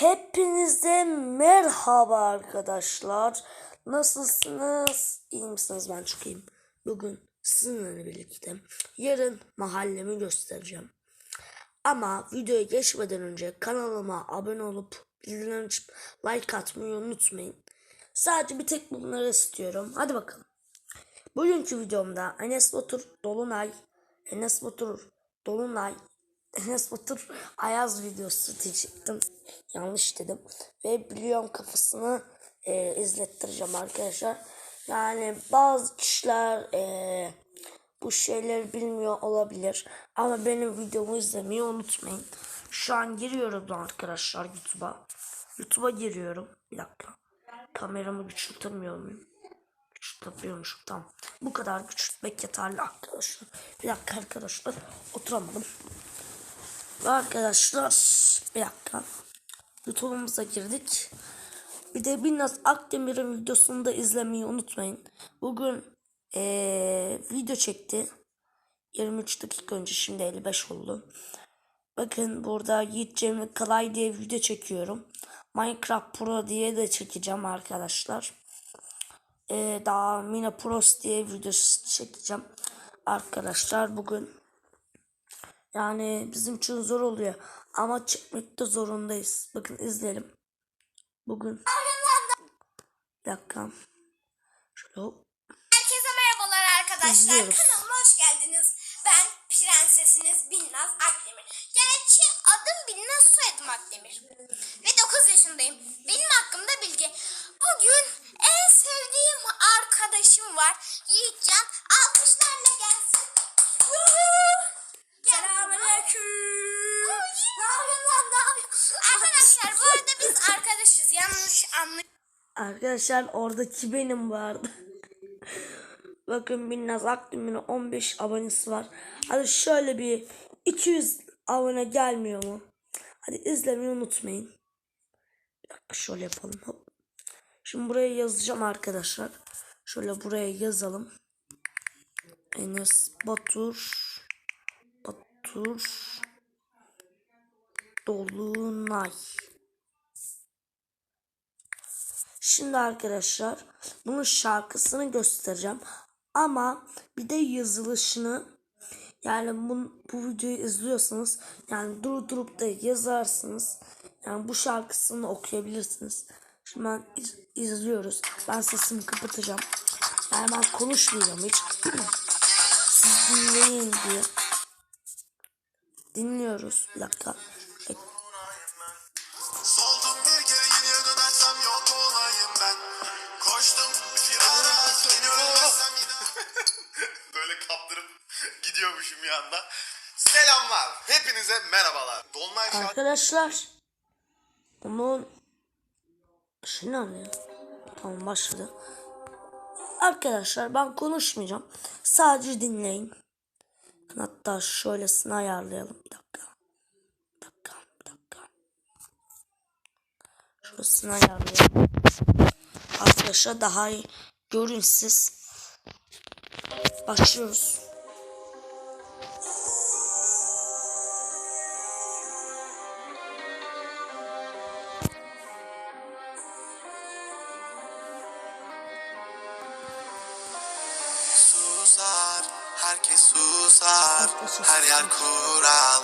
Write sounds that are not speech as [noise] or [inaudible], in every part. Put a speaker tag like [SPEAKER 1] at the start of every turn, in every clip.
[SPEAKER 1] Hepinize merhaba arkadaşlar. Nasılsınız? İyi misiniz? Ben iyiyim. Bugün sizinle birlikte yarın mahallemi göstereceğim. Ama videoya geçmeden önce kanalıma abone olup bildirimleri açıp like atmayı unutmayın. Sadece bir tek bunları istiyorum. Hadi bakalım. Bugünkü videomda Enes Batur Dolunay, Enes Batur Dolunay, Enes Batur Ayaz videosu diyecektim. Yanlış dedim. Ve biliyorum kafasını e, izlettireceğim arkadaşlar. Yani bazı kişiler e, bu şeyleri bilmiyor olabilir. Ama benim videomu izlemeyi unutmayın. Şu an giriyorum arkadaşlar YouTube'a. YouTube'a giriyorum. Bir dakika. Kameramı küçültemiyor muyum? Küçültebiliyormuşum. Tamam. Bu kadar küçültmek yeterli arkadaşlar. Bir dakika arkadaşlar. Oturamadım. Ve arkadaşlar bir dakika. YouTube'umuza girdik. Bir de Binnaz Akdemir'in videosunu da izlemeyi unutmayın. Bugün eee, video çekti. 23 dakika önce şimdi 55 oldu. Bakın burada Yiğit Cemil Kalay diye video çekiyorum. Minecraft Pro diye de çekeceğim arkadaşlar. Ee, daha Mina Pros diye video çekeceğim. Arkadaşlar bugün yani bizim için zor oluyor. Ama çekmekte zorundayız. Bakın izleyelim. Bugün. Bir dakika. Şöyle.
[SPEAKER 2] Herkese merhabalar arkadaşlar.
[SPEAKER 1] İzliyoruz.
[SPEAKER 2] Kanalıma hoş geldiniz. Ben prensesiniz Binnaz Akdemir. Gerçi adım Binnaz soyadım Akdemir. Ve 9 yaşındayım. Benim hakkımda bilgi. Bugün en sevdiğim arkadaşım var. Yiğitcan. Alkışlarla gelsin. Arkadaşlar bu arada biz arkadaşız. Yanlış anlayın.
[SPEAKER 1] Arkadaşlar oradaki benim vardı. [laughs] Bakın Binnaz Akdemir'in 15 abonesi var. Hadi şöyle bir 200 abone gelmiyor mu? Hadi izlemeyi unutmayın. Bir dakika şöyle yapalım. Hop. Şimdi buraya yazacağım arkadaşlar. Şöyle buraya yazalım. Enes Batur Batur Dolunay. Şimdi arkadaşlar bunun şarkısını göstereceğim. Ama bir de yazılışını yani bu, bu videoyu izliyorsanız yani durdurup da yazarsınız. Yani bu şarkısını okuyabilirsiniz. Şimdi ben iz- izliyoruz. Ben sesimi kapatacağım. Yani ben konuşmayacağım hiç. [clears throat] Siz dinleyin diye.
[SPEAKER 3] Beni ölmezsem yine [laughs] Böyle kaptırıp gidiyormuşum yanda Selamlar hepinize merhabalar Dolunay şarkı
[SPEAKER 1] Arkadaşlar bunun nerede ya? Tamam başladı. Arkadaşlar ben konuşmayacağım. Sadece dinleyin. Hatta şöylesini ayarlayalım. Bir dakika. Bir dakika. Bir dakika. Şurasını ayarlayalım. Arkadaşlar daha iyi görün. Başlıyoruz.
[SPEAKER 3] Her yer kural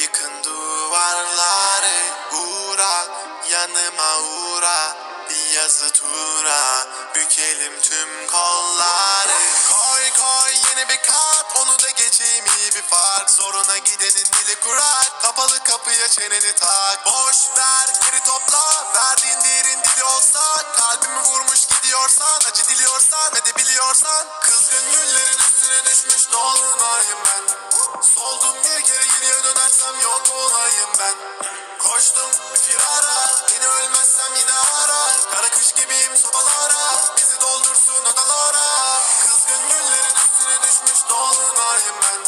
[SPEAKER 3] Yıkın duvarları Uğra yanıma uğra yazı tura Bükelim tüm kolları Koy koy yeni bir kat. Onu da geçeyim iyi bir fark. Zoruna gidenin dili kurak. Kapalı kapıya çeneni tak. Boş ver geri topla. Verdiğin değerin dili olsa Kalbimi vurmuş gidiyorsan Acı diliyorsan ve de biliyorsan Kızgın güllerin üstüne düşmüş dolunayım ben. Soldum bir kere yeniye dönersem yok olayım ben. Koştum bir firara. Beni ölmezsem yine ara Kara kış gibiyim sobalara dolunayım ben.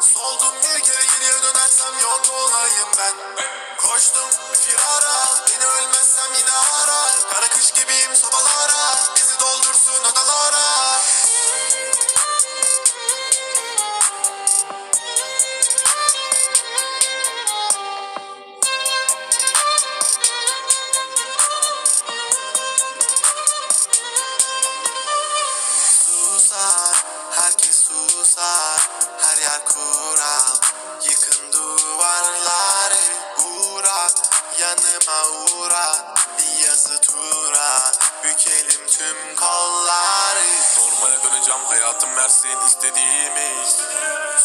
[SPEAKER 3] Soldum bir kere yeniye dönersem yok olayım ben. Koştum firara Beni ölmezsem yine ara. Kara kış gibiyim sobalara Yaşam hayatım versin istediğimi.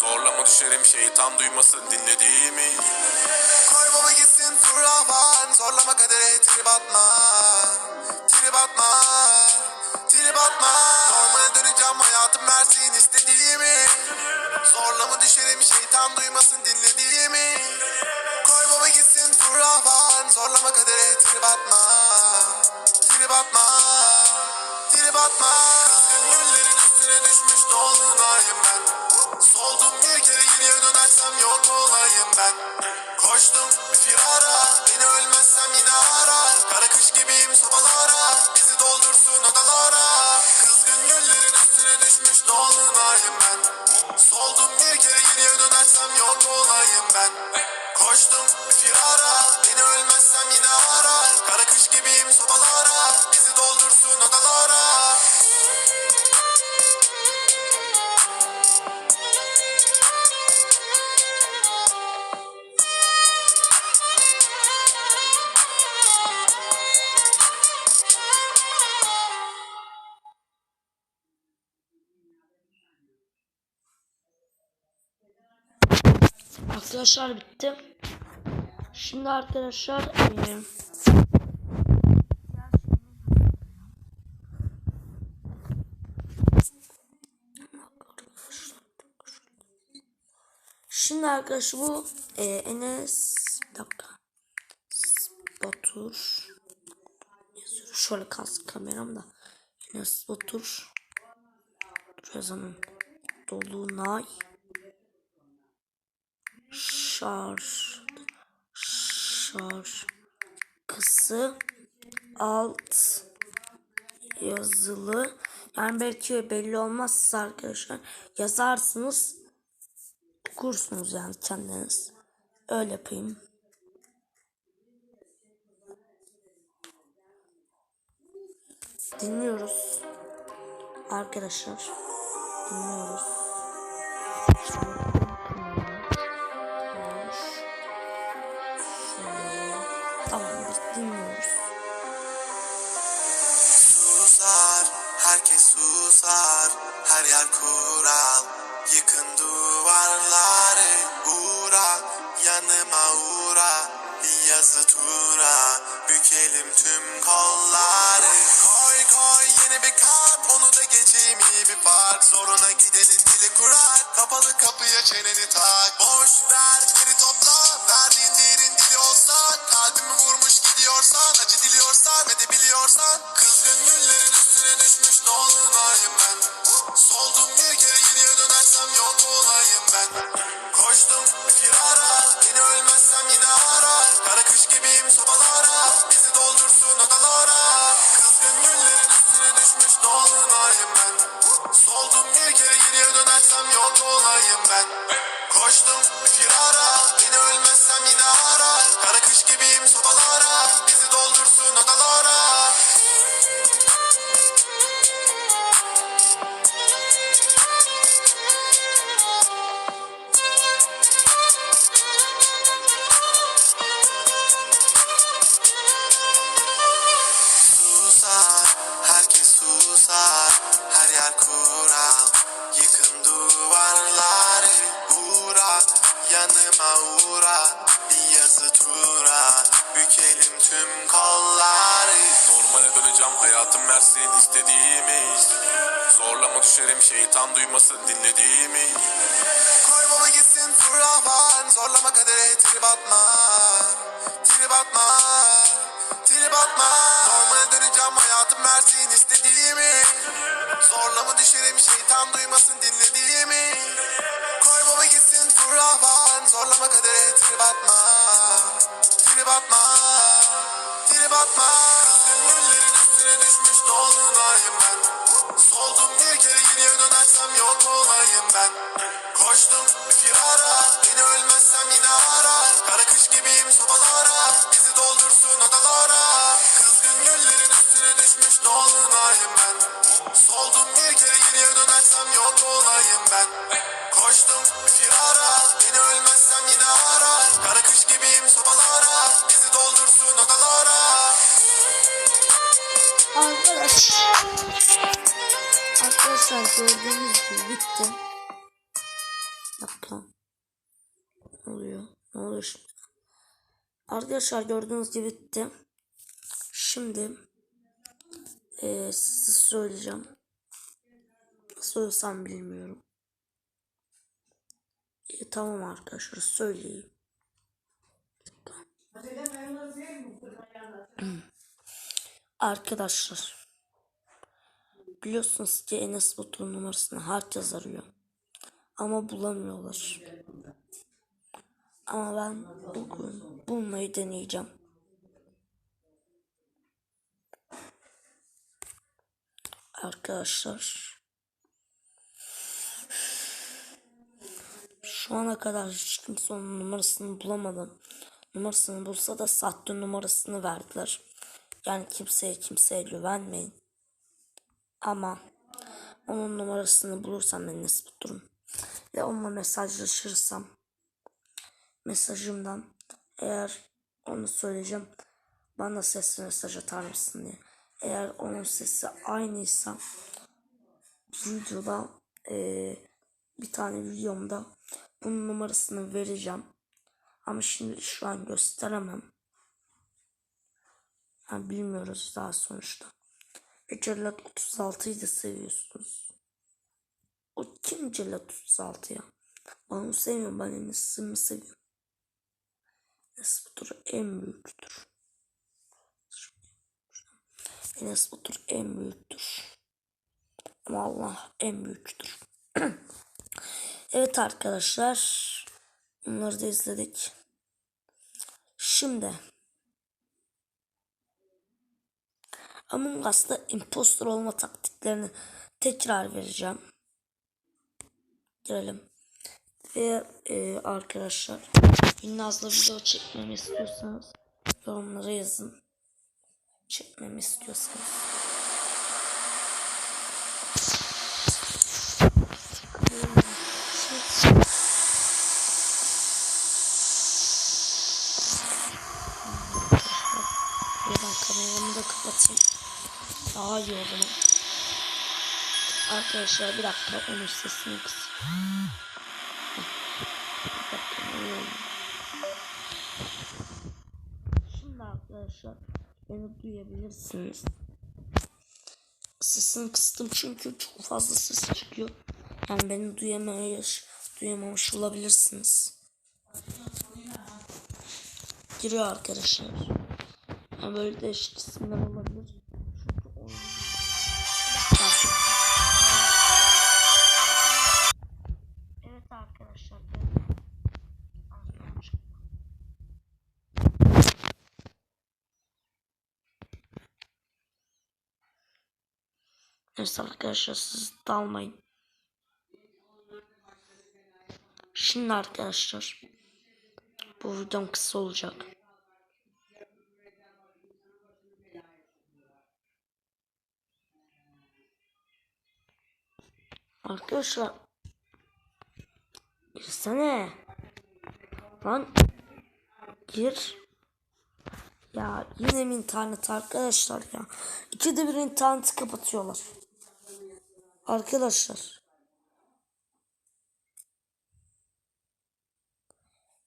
[SPEAKER 3] Zorlama düşerim şeytan duymasın dinlediğimi. Kaybolu gitsin furavan Zorlama kadere trip atma. Trip atma. Trip atma. Normale döneceğim hayatım versin istediğimi. Zorlama düşerim şeytan duymasın dinlediğimi. Kaybolu gitsin furavan Zorlama kadere trip atma. Trip atma. Trip atma. Üstüne düşmüş dolunayım ben. Soldum bir kere geriye dönersem yok olayım ben. Koştum bir firara Beni ölmezsem yine ara. Kara kış gibiyim sobalara Bizi doldursun odalara. Kızgın güllerin üstüne düşmüş dolunayım ben. Soldum bir kere geriye dönersem yok olayım ben. Koştum bir firara Beni ölmezsem yine ara
[SPEAKER 1] Arkadaşlar bitti. Şimdi arkadaşlar eee, Şimdi arkadaşlar bu eee, Enes bir dakika. Batur. Yazıyor. Şöyle kalsın kameram da. Enes Batur. Yazanın Dolunay şarj şarkısı alt yazılı. Yani belki belli olmazsa arkadaşlar. Yazarsınız okursunuz yani kendiniz. Öyle yapayım. Dinliyoruz arkadaşlar. Dinliyoruz
[SPEAKER 3] bir kat Onu da geçeyim iyi bir fark. Zoruna gidenin dili kurar Kapalı kapıya çeneni tak. Boş ver geri topla Verdiğin değerin dili olsa Kalbimi vurmuş gidiyorsan Acı diliyorsan ve de biliyorsan Kızgın güllerin üstüne düşmüş dolunayım ben. Soldum bir kere geriye dönersem yok olayım ben. Koştum bir firara Beni ölmezsem yine ara Kara kış gibiyim sobalara Bizi doldursun yok olayım şeytan duymasın dinlediğimi. Koy baba gitsin fırlavan Zorlama kadere trip atma. Trip atma. Trip atma. Normale döneceğim hayatım versin istediğimi. Zorlama düşerim şeytan duymasın dinlediğimi. Koy baba gitsin fırlavan Zorlama kadere trip atma. Trip atma. Trip atma. Kızgın güllerin üstüne düşmüş dolunayım ben Soldum bir kere geriye dönersem yok olayım ben. Koştum firara Beni ölmezsem yine ara. Kara kış gibiyim sobalara Bizi doldursun odalara Kızgın güllerin üstüne düşmüş dolunayım ben. Soldum bir kere geriye dönersem yok olayım ben. Koştum firara Beni ölmezsem yine ara. Kara kış gibiyim sobalara Bizi doldursun odalara
[SPEAKER 1] Arkadaş. Arkadaşlar gördüğünüz gibi bitti. Dakika. Ne oluyor? Ne oluyor şimdi? Arkadaşlar gördüğünüz gibi bitti. Şimdi eee size söyleyeceğim. Söylesem bilmiyorum. İyi, tamam arkadaşlar söyleyeyim. [clears throat] Arkadaşlar biliyorsunuz ki Enes Batur'un numarasını herkes arıyor. Ama bulamıyorlar. Ama ben bugün bulmayı deneyeceğim. Arkadaşlar şu ana kadar hiç kimse onun numarasını bulamadı. Numarasını bulsa da sahte numarasını verdiler. Yani kimseye kimseye güvenmeyin. Ama onun numarasını bulursam Enes Batur'un ve onunla mesajlaşırsam mesajımdan eğer onu söyleyeceğim bana sesli mesaj atar mısın diye. Eğer onun sesi aynıysa videoda eee, bir tane videomda bunun numarasını vereceğim. Ama şimdi şu an gösteremem. Ha, bilmiyoruz daha sonuçta. Ve Cellat 36'yı da seviyorsunuz. O kim Cellat 36 ya? Ben onu sevmiyorum. Ben Enes'imi seviyorum. Enes Batur en büyüktür. Enes Batur en büyüktür. Ama Allah en büyüktür. [clears throat] evet arkadaşlar. Bunları da izledik. Şimdi Among Us'ta impostor olma taktiklerini tekrar vereceğim. Girelim. Ve e, arkadaşlar Binnaz'la video çekmemi istiyorsanız yorumlara yazın. Çekmemi istiyorsanız. Buradan kameramı da kapatayım. İyi o zaman. Arkadaşlar bir dakika onun sesini kısayım. Şimdi arkadaşlar beni duyabilirsiniz. Sesini kıstım çünkü çok fazla ses çıkıyor. Yani beni duyamamış, duyamamış olabilirsiniz. Giriyor arkadaşlar. Yani böyle değişik isimler olabilir. Neyse arkadaşlar siz dalmayın. Şimdi arkadaşlar bu videom kısa olacak. Arkadaşlar girsene. Lan gir. Ya yine mi internet arkadaşlar ya. İkide bir interneti kapatıyorlar. Arkadaşlar.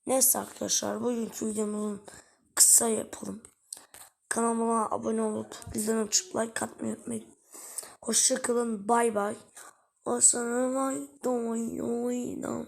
[SPEAKER 1] Neyse arkadaşlar bugünkü videomuzun kısa yapalım. Kanalıma abone olup bildirim açıp like atmayı unutmayın. Hoşçakalın bay bay. O sana vay doy doy doy.